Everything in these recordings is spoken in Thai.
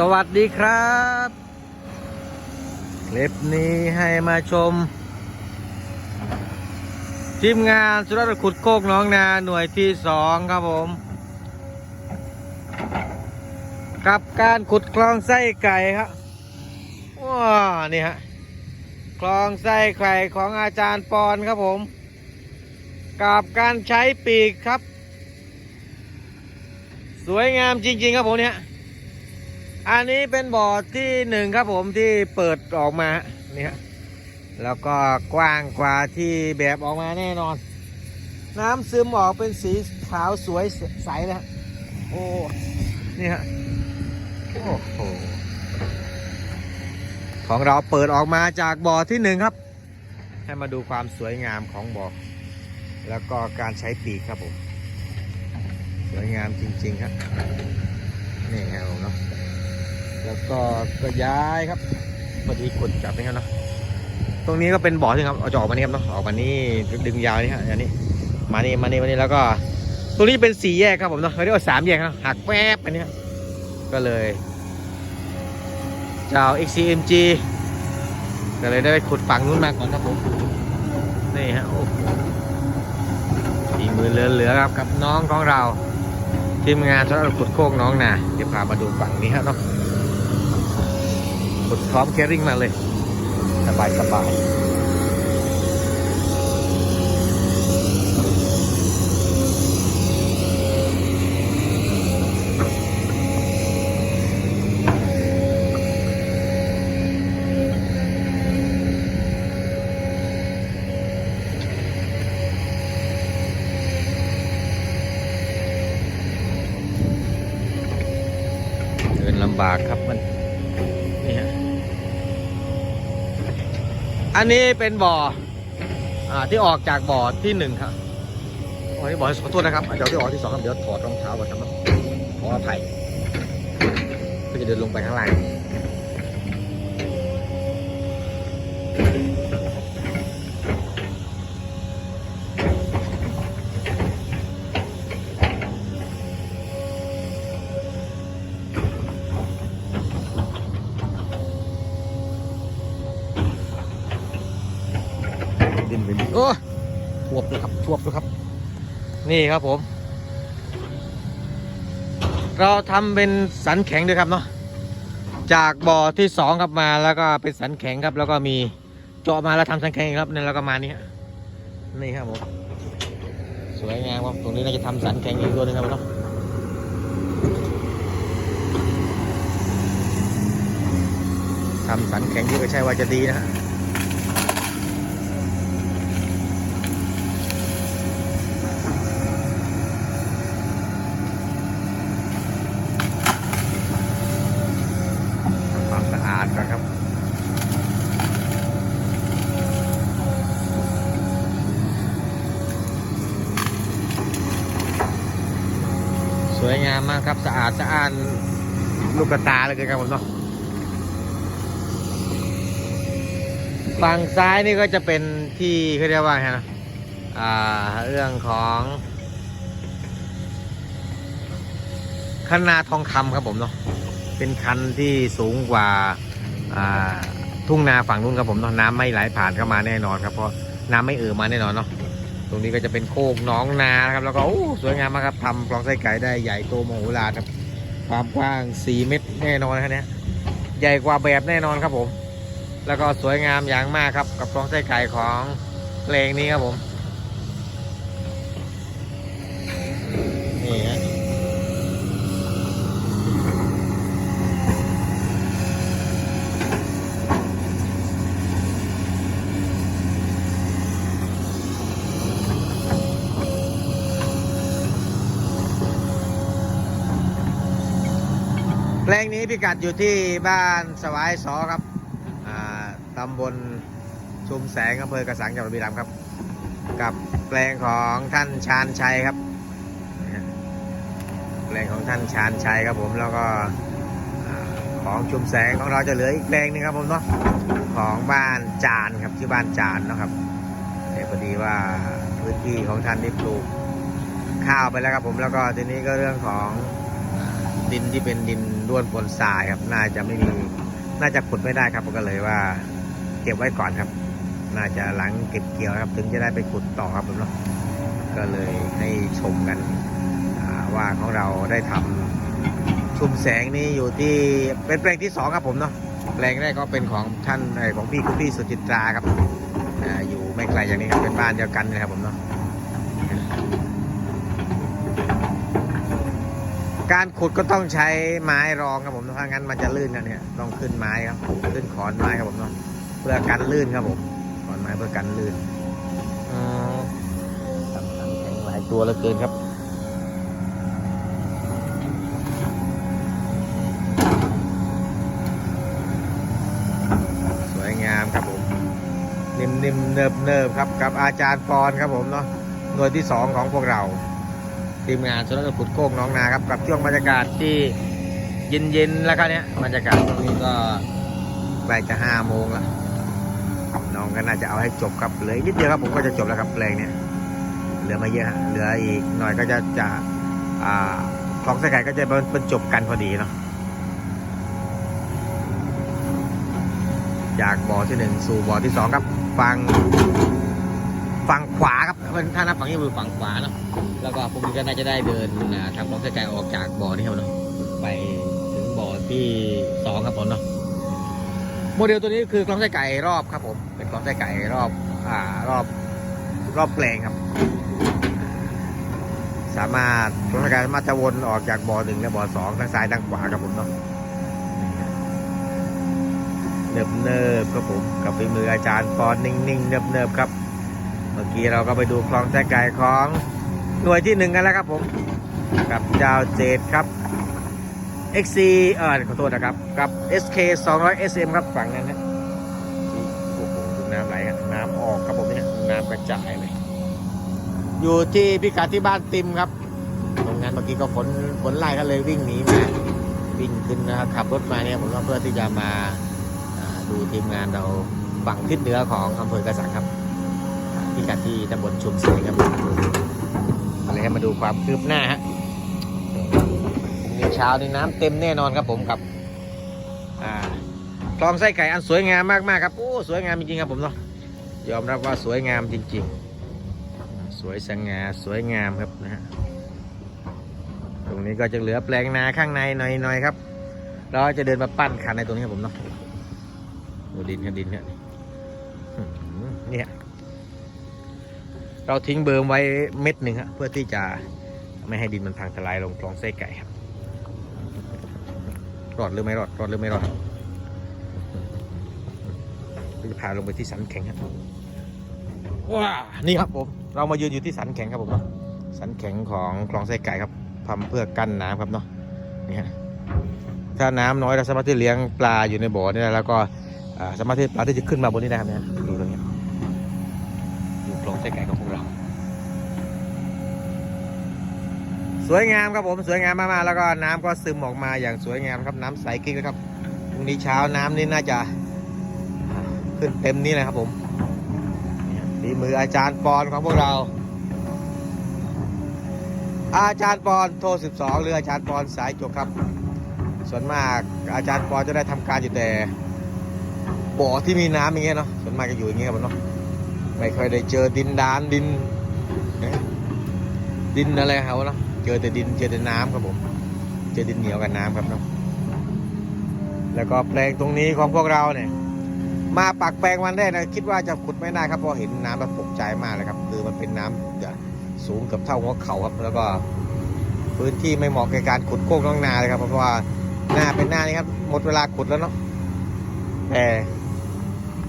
สวัสดีครับ คลิปนี้ให้มาชม ทีมงานสุรขุดโคกน้องนาหน่วยที่สองครับผม กับการขุดคลองไส้ไก่ครับว้านี่ฮะคลองไส้ไก่ของอาจารย์ปอนครับผม กับการใช้ปีกครับ สวยงามจริง ๆ ครับผมเนี่ย อันนี้เป็นบ่อที่หนึ่งครับผมที่เปิดออกมาเนี่ฮะแล้วก็กว้างกว่าที่แบบออกมาแน่นอน น้ำซึมออกเป็นสีขาวสวยใสนะฮะโอ้นี่ฮะโอ้โหของเราเปิดออกมาจากบ่อที่หนึ่งครับ ให้มาดูความสวยงามของบ่อแล้วก็การใช้ปีกครับผม สวยงามจริงๆครับนี่ครับผมเนาะ แล้วก็ก็ย้ายครับพอดีกดจับนี่ครับเนาะตรงนี้ก็เป็นบ่อที่ครับเอาจะออกมานี่ครับเนาะออกมานี่ดึงยาวนี่ฮะอันนี้มานี่มานี่มานี่แล้วก็ ตรงนี้เป็นสี่แยกครับผมเนาะเขาเรียกว่าสามแยกครับหักแป๊บอันนี้ก็เลยจะเอา XCMG ก็เลยได้ไปขุดฝั่งนู้นมาก่อนครับผมนี่ฮะโอ้โหฝีมือเหลือๆครับกับน้องของเราทีมงานสำหรับขุดโคกน้องนาเดี๋ยวพามาดูฝั่งนี้ครับเนาะ พร้อมแคริ่งมาเลย สบายสบาย อันนี้เป็นบ่ออ่าที่ออกจากบ่อที่หนึ่งครับโอ้ยบ่อขอโทษนะครับเดี๋ยวที่ออกที่สองครับเดี๋ยวถอดรองเท้าก่อนครับขออภัยก็จะเดินลงไปข้างล่าง ดินเป็นโอ้ทวบเลยครับทวบเลยครับ นี่ครับผม เราทำเป็นสันแข็งด้วยครับเนาะจากบ่อที่สองครับมาแล้วก็เป็นสันแข็งครับ แล้วก็มีเจาะมาแล้วทำสันแข็งอีกครับเนี่ยแล้วก็มานี่ฮะนี่ครับผมสวยงามครับตรงนี้น่าจะทำสันแข็งอีกตัวนึงครับเนาะทำสันแข็งที่ก็ใช่ว่าจะดีนะฮะ ทำความสะอาดก่อนครับ สวยงามมากครับสะ อาดสะอาดลูกกระตาเลยครับผมเนาะฝั่งซ้ายนี่ก็จะเป็นที่เขาเรียกว่าไงนะอ่าเรื่องของคณาทองคำครับผมเนาะเป็นคันที่สูงกว่าอ่าทุ่งนาฝั่งนู้นครับผมเนาะน้ำไม่ไหลผ่านเข้ามาแน่นอนครับเพราะน้ำไม่เอ่อมาแน่นอนเนาะ ตรงนี้ก็จะเป็นโคกหน้องนานะครับ แล้วก็สวยงามมากครับทำคลองไส้ไก่ได้ใหญ่โตมโหฬารครับ ความกว้าง 4 เมตรแน่นอนครับเนี้ยใหญ่กว่าแบบแน่นอนครับผม แล้วก็สวยงามอย่างมากครับ กับคลองไส้ไก่ของเพลงนี้ครับผม ลงนี้พิกัดอยู่ที่บ้านสวายสอครับตำบลชุมแสงอำเภอกระสังจังหวัดบุรีรัมย์ครับ กับแปลงของท่านชาญชัยครับ แปลงของท่านชาญชัยครับผมแล้วก็ของชุมแสงของเราจะเหลืออีกแปลงหนึงครับผมเนาะของบ้านจานครับที่อบ้านจานนะครับแต่พอดีว่าพื้นที่ของท่านนี่ปลูกข้าวไปแล้วครับผมแล้วก็ทีนี้ก็เรื่องของ ดินที่เป็นดินร่วนปนทรายครับ น่าจะไม่มี น่าจะขุดไม่ได้ครับก็เลยว่า เก็บไว้ก่อนครับ น่าจะหลังเก็บเกี่ยวครับ ถึงจะได้ไปขุดต่อครับผมเนาะก็เลยให้ชมกันว่าของเราได้ทำชุมแสงนี้อยู่ที่เป็นแปลงที่สองครับผมเนาะแปลงแรกก็เป็นของท่านของพี่คุณพี่สุจิตราครับออยู่ไม่ไกลจากนี้ครับเป็นบ้านเดียวกันนะครับผมเนาะ การขุดก็ต้องใช้ไม้รองครับผมถ้างั้นมันจะลื่นกันเนี่ยต้องขึ้นไม้ครับขึ้นขอนไม้ครับผมเนาะเพื่อกันลื่นครับผมขอนไม้เพื่อกันลื่นอืมทำน้ำแข็งหลายตัวเหลือเกินครับสวยงามครับผมนิ่มๆเนิบๆครับกับอาจารย์ปอนครับผมเนาะหน่วยที่สองของพวกเรา ทีมงานสำนักขุดโค้งน้องนาครับกับช่วงบรรยากาศที่เย็นๆแล้วครับเนี้ยบรรยากาศตรงนี้ก็ใกล้จะห้าโมงแล้วน้องก็น่าจะเอาให้จบครับเหลือนิดเดียวครับผมก็จะจบแล้วครับเพลงเนี้ยเหลือไมาเยอะเหลืออีกหน่อยก็จะจะอ่าคลองสกายก็จะบรรจบกันพอดีเนาะจากบ่อที่หนึ่งสู่บ่อที่สองครับฝั่งฝั่งขวา ครับถ้านับฝั่งนี้คือฝั่งขวาเนาะแล้วก็พวกนี้ก็น่าจะได้เดินทำคลองสกายออกจากบ่อนี่ครับเนาะไปถึงบ่อที่สองครับผมเนาะโมเดลตัวนี้คือคลองสกายรอบครับผม เป็นคลองสกายรอบอ่ารอบรอบแปลงครับ สามารถคลองสกายสามารถจะวนออกจากบ่อหนึ่งและบ่อสองทั้งซ้ายทั้งขวาครับผมเนาะเนิบเนิบๆครับผมกับฝีมืออาจารย์ปอนนิ่งๆเนิบเนิบๆครับ เมื่อกี้เราก็ไปดูคลองแท้ไก่ของหน่วยที่หนึ่งกันแล้วครับผม กับเจ้าเจดครับ XC เออขอโทษนะครับ กับ SK 200 SM ครับฝั่งนั้นนะโอ้โหดูน้ำไหลครับน้ำออกครับผมเนี่ยน้ำกระจายเลย อยู่ที่พิกัดที่บ้านติมครับ ตรงนั้นเมื่อกี้ก็ฝนฝนไล่ก็เลยวิ่งหนีมาวิ่งขึ้นนะครับขับรถมาเนี่ยผมว่าเพื่อที่จะมาอ่าดูทีมงานเราฝั่งทิศเหนือของอำเภอกระสังครับ พิกัดที่ตำบลชุมศรีครับอะไรให้มาดูความคืบหน้าฮะพรุ่งนี้เช้านี่น้ำเต็มแน่นอนครับผมกับอ่าคลองไส้ไก่อันสวยงามมากๆครับโอ้สวยงามจริงๆครับผมเนาะยอมรับว่าสวยงามจริง ๆ สวยสง่าสวยงามครับนะฮะตรงนี้ก็จะเหลือแปลงนาข้างในหน่อยๆครับเราจะเดินมาปั้นคันในตรงนี้ครับผมเนาะดูดินครับดินครับอื้อหือ เนี่ยเราทิ้งเบอร์ไว้เม็ดหนึ่งครับเพื่อที่จะไม่ให้ดินมันพังทลายลงคลองไส้ไก่ครับรอดหรือไม่รอดรอดหรือไม่รอดเราจะพาลงไปที่สันแข็งครับว้านี่ครับผมเรามายืนอยู่ที่สันแข็งครับผมเนาะสันแข็งของคลองไส้ไก่ครับทำเพื่อกั้นน้ำครับเนาะนี่ฮะถ้าน้ำน้อยเราสามารถที่เลี้ยงปลาอยู่ในบ่อนี่ได้แล้วก็อ่าสามารถที่ปลาที่จะขึ้นมาบนนี้ได้ครับเนี่ยดูตรงนี้อยู่ คลองไส้ไก่ของพวกเรา สวยงามครับผมสวยงามมากๆแล้วก็น้ำก็ซึมออกมาอย่างสวยงามครับน้ำใสกิ๊กเลยครับพรุ่งนี้เช้าน้ำนี่น่าจะขึ้นเต็มนี่เลยครับผมฝีมืออาจารย์ปอนของพวกเรา อาจารย์ปอนโทร 12 หรืออาจารย์ปอนสายจกครับ ส่วนมากอาจารย์ปอนจะได้ทำการอยู่แต่บ่อที่มีน้ำอย่างเงี้ยเนาะส่วนมากจะอยู่อย่างเงี้ยครับเนาะ ไม่ค่อยได้เจอดินดานดินเอ๊ะดินอะไรเขาเนาะเจอแต่ดินเจอแต่น้ำครับผม เจอดินเหนียวกับน้ำครับเนาะแล้วก็แปลงตรงนี้ของพวกเราเนี่ย มาปักแปลงวันแรกนะคิดว่าจะขุดไม่ได้ครับเพราะเห็นน้ำแล้วตกใจมากเลยครับ คือมันเป็นน้ำจะสูงเกับเท่าหัวเข่าครับ แล้วก็พื้นที่ไม่เหมาะกับการขุดโค้งน้องนาเลยครับ เพราะว่าหน้าเป็นหน้านี้ครับหมดเวลาขุดแล้วเนาะแต่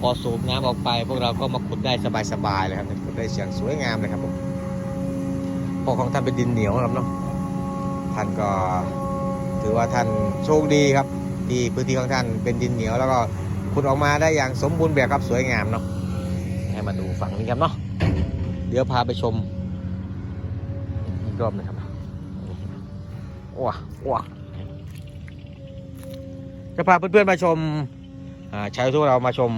พอสูบน้ำออกไป พวกเราก็มาขุดได้สบายๆเลยครับขุดได้เสียงสวยงามเลยครับผมเพอของท่านเป็นดินเหนียวครับเนาะท่านก็ถือว่าท่านโชคดีครับ ที่พื้นที่ของท่านเป็นดินเหนียวแล้วก็ขุดออกมาได้อย่างสมบูรณ์แบบครับสวยงามเนาะให้มาดูฝั่งนี้ครับเนาะเดี๋ยวพาไปชมอีกรอบนึงครับว้าวจะพาเพื่อนๆมาชม ใช้ทุกเรามาชม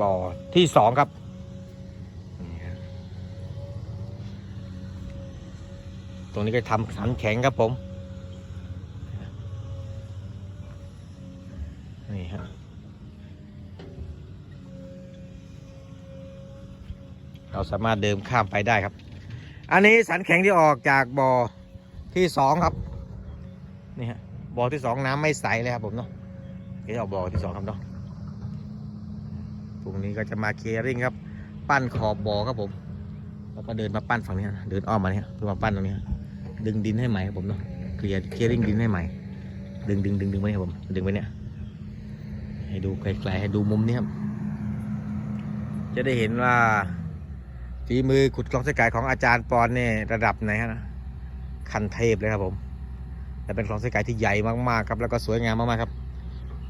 บ่อที่สองครับตรงนี้ก็ทำสันแข็งครับผม นี่ฮะเราสามารถเดิมข้ามไปได้ครับ อันนี้สันแข็งที่ออกจากบ่อที่สองครับ นี่ฮะบ่อที่สองน้ำไม่ใสเลยครับผมเนาะ นี่เอาบ่อที่สองครับเนาะพรุ่งนี้ก็จะมาเคลียร์ริ่งครับ ปั้นขอบบ่อครับผม แล้วก็เดินมาปั้นฝั่งนี้เดินอ้อมมาเนี่ยเพื่อมาปั้นตรงนี้ดึงดินให้ใหม่ครับผมเนาะเคลียร์เคลียร์ริ่งดินให้ใหม่ ดึงดึงดึงดึงไปเนี่ยครับผมดึงไปเนี่ยให้ดูไกลๆให้ดูมุมนี้ครับจะได้เห็นว่าฝีมือขุดคลองสกายของอาจารย์ปอนเนี่ยระดับไหนฮะนะคันเทพเลยครับผมแต่เป็นคลองสกายที่ใหญ่มากๆครับแล้วก็สวยงามมากๆครับ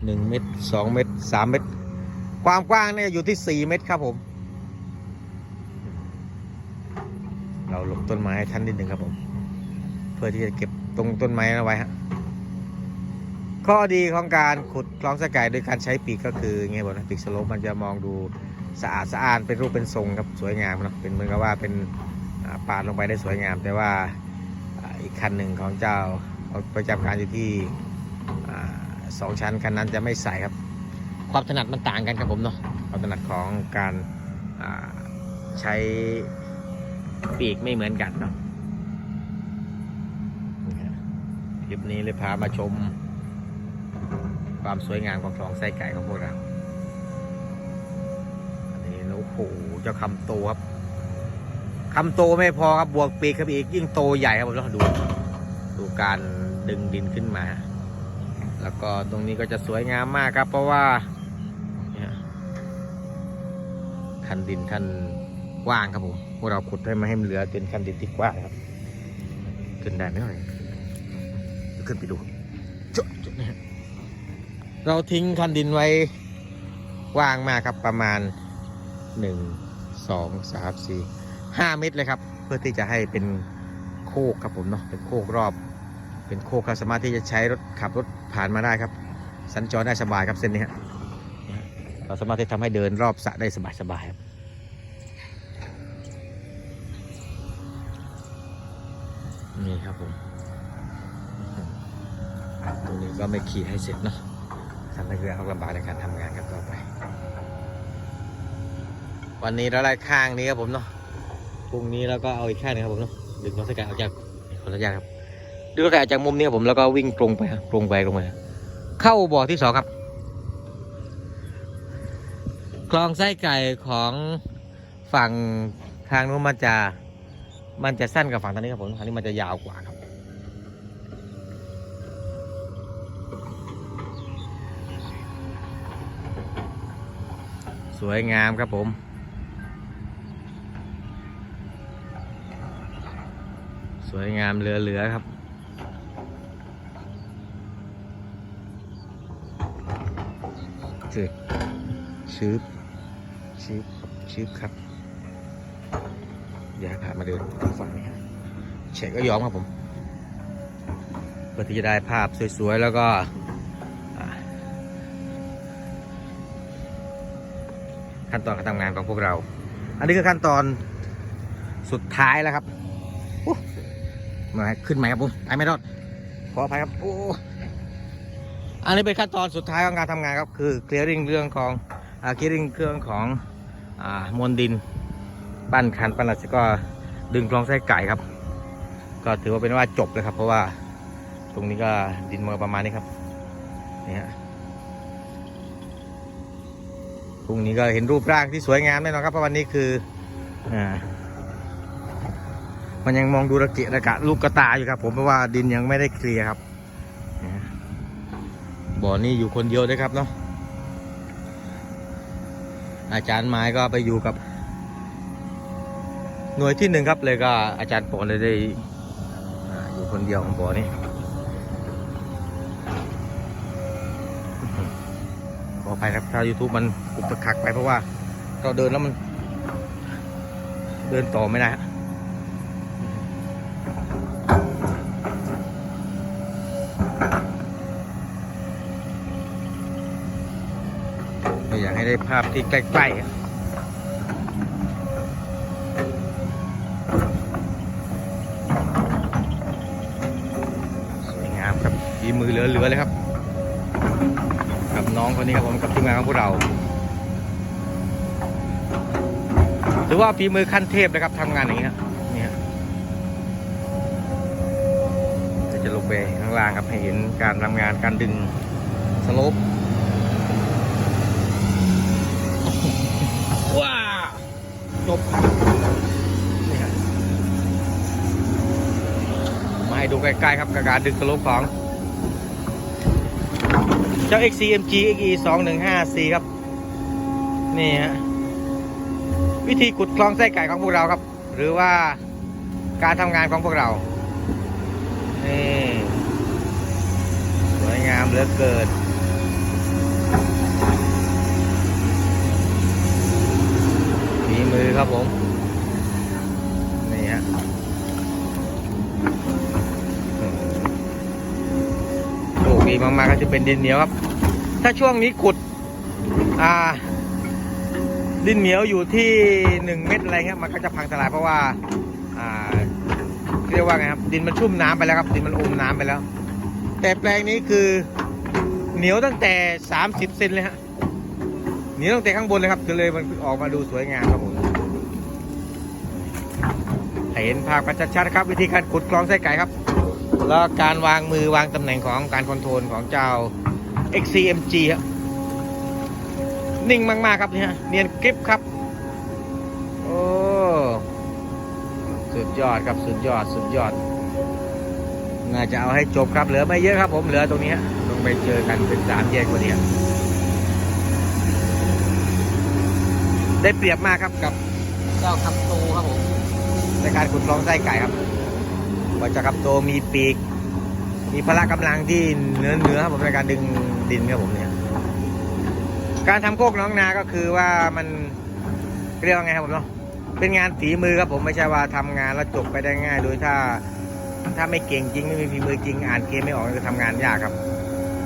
หนึ่งเมตรสองเมตรสามเมตร ความกว้างเนี่ยอยู่ที่สี่เมตรครับผม เราหลบต้นไม้ท่านนิดหนึ่งครับผม เพื่อที่จะเก็บตรงต้นไม้เอาไว้ฮะข้อดีของการขุดคลองสกายโดยการใช้ปีกก็คือไงบอกนะปีกสโลปมันจะมองดูสะอาดสะอาดเป็นรูปเป็นทรงครับสวยงามนะเป็นเหมือนกับว่าเป็นปาดลงไปได้สวยงาม แต่ว่าอีกคันหนึ่งของเจ้าประจำการอยู่ที่ สองชั้นคันนั้นจะไม่ใส่ครับ ความถนัดมันต่างกันครับผมเนาะความถนัดของการใช้ปีกไม่เหมือนกันเนาะคลิปนี้เลยพามาชม ความสวยงามของคลองไส้ไก่ของพวกเราอันนี้โอ้โหเจ้าคำโตครับคำโตไม่พอครับบวกปีกครับอีกยิ่งโตใหญ่ครับผมต้องดู ดูการดึงดินขึ้นมา แล้วก็ตรงนี้ก็จะสวยงามมากครับ เพราะว่าคันดินท่านกว้างครับผมพวกเราขุดให้มาให้มันเหลือเป็นคันดินที่กว้างครับ ขึ้นได้ไหมหน่อยขึ้นไปดูจุดจุดนี้ฮะเราทิ้งคันดินไว้ว่างมากครับประมาณหนึ่งสองสามสี่ห้าเมตรเลยครับ เพื่อที่จะให้เป็นโคกครับผมเนาะเป็นโคกรอบ เป็นโคกครับสามารถที่จะใช้รถขับรถผ่านมาได้ครับ สัญจรได้สบายครับเส้นนี้ฮะเราสามารถที่ทำให้เดินรอบสระได้สบายสบายๆครับนี่ครับผมตรงนี้ก็ไม่ขี่ให้เสร็จเนาะทำให้เรือเขาลำบากในการทำงานกันต่อไป วันนี้เราไล่ข้างนี้ครับผมเนาะพรุ่งนี้เราก็เอาอีกข้างหนึงครับผมเนาะดึงรถสกัดออกจากคนละอย่างครับ ดึงรถสกัดออกจากมุมนี้ครับผมแล้วก็วิ่งตรงไปครับตรงไปตรงมาเข้าบ่อที่สองครับ คลองไส้ไก่ของฝั่งทางนู้นมันจะ มันจะสั้นกับฝั่งทางนี้ครับผมทางนี้มันจะยาวกว่าครับ สวยงามครับผมสวยงามเหลือๆครับ ชืบชืบชืบชืบครับอย่าผ่ามาเดินทางฝั่งนี้ครับเฉก็ยอมครับผมเพื่อที่จะได้ภาพสวยๆ แล้วก็ขั้นตอนการทำงานของพวกเรา อันนี้คือขั้นตอนสุดท้ายแล้วครับมาขึ้นไหมครับผมไปไม่รอดขออภัยครับ โอ้ อันนี้เป็นขั้นตอนสุดท้ายของการทำงานครับคือ clearing เรื่องของอ่า clearing เครื่องของอมวลดินปั้นคันปั้นอะไรก็ดึงกลองไส้ไก่ครับ ก็ถือว่าเป็นว่าจบเลยครับ เพราะว่าตรงนี้ก็ดินมาประมาณนี้ครับนี่ฮะพรุ่งนี้ก็เห็นรูปร่างที่สวยงามแน่นอนครับเพราะวันนี้คืออ่ามันยังมองดูระเกะระกะลูกกระตาอยู่ครับ ผมเพราะว่าดินยังไม่ได้เคลียร์ครับ บ่อนี้อยู่คนเดียวนะครับเนาะอาจารย์ไม้ก็ไปอยู่กับ หน่วยที่หนึ่งครับเลยก็อาจารย์ปอนเลยได้ออยู่คนเดียวของบ่อนี้ขออภัยครับถ้า YouTube มันอุกตะคักไปเพราะว่าเราเดินแล้วมัน เดินต่อไม่ได้ อยากให้ได้ภาพที่ใกล้ๆสวยงามครับฝีมือเหลือๆเลยครับ กับน้องคนนี้ครับผมกับทีมงานของพวกเราถือว่าฝีมือขั้นเทพนะครับทำงานอย่างนี้ครับนี่ฮะเดี๋ยจะลงไปข้างล่างครับให้เห็นการทำงานการดึงสโลปว้าว จบนี่ฮะมาให้ดูใกล้ๆครับกับการดึงสโลปของเจ้า XCMG XE 215C ครับ นี่ฮะ วิธีขุดคลองไส้ไก่ของพวกเราครับ หรือว่าการทำงานของพวกเรา นี่ สวยงามเหลือเกิน มือครับผม นี่ฮะอืมโชคดีมากๆก็จะเป็นดินเหนียวครับ ถ้าช่วงนี้ขุด อ่า ดินเหนียวอยู่ที่หนึ่งเม็ดอะไรครับมันก็จะพังทลายเพราะว่า อ่าเรียกว่าไงครับดินมันชุ่มน้ำไปแล้วครับ ดินมันอมน้ำไปแล้ว แต่แปลงนี้คือเหนียวตั้งแต่ 30เซนเลยฮะ หนีตั้งแต่ข้างบนเลยครับก็เลยมันออกมาดูสวยงามครับผมเห็นภาพกันชัดๆครับ วิธีการขุดคลองไส้ไก่ครับ แล้วการวางมือวางตำแหน่งของการคอนโทรลของเจ้า XCMG ครับนิ่งมากๆครับเนี่ยเนียนกริปครับ โอ้สุดยอดครับสุดยอดสุดยอด น่าจะเอาให้จบครับเหลือไม่เยอะครับผมเหลือตรงนี้ลงไปเจอกันเป็นสามแยกกว่านี้ ได้เปรียบมากครับกับเจ้าคับโตครับผมในการขุดคลองไส้ไก่ครับว่าเจ้าคับโตมีปีก มีพละกำลังที่เนื้อเนื้อครับผมในการดึงดินครับผมเนี่ย การทำโคกน้องนาก็คือว่ามันเรียกว่าไงครับผมเนาะเป็นงานฝีมือครับผมไม่ใช่ว่าทำงานแล้วจบไปได้ง่าย โดยถ้าถ้าไม่เก่งจริงไม่มีฝีมือจริงอ่านเกมไม่ออกก็ทำงานยากครับ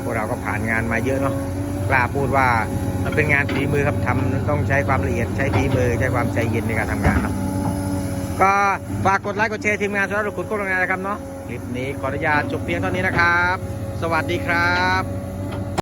พวกเราก็ผ่านงานมาเยอะเนาะ กล้าพูดว่ามันเป็นงานฝีมือครับทำต้องใช้ความละเอียดใช้ฝีมือใช้ความใจเย็นในการทำงานครับก็ฝากกดไลค์กดแชร์ทีมงานสำหรับขุนโคกน้องนานะครับเนาะคลิปนี้ขออนุญาตจบเพียงเท่านี้นะครับ สวัสดีครับ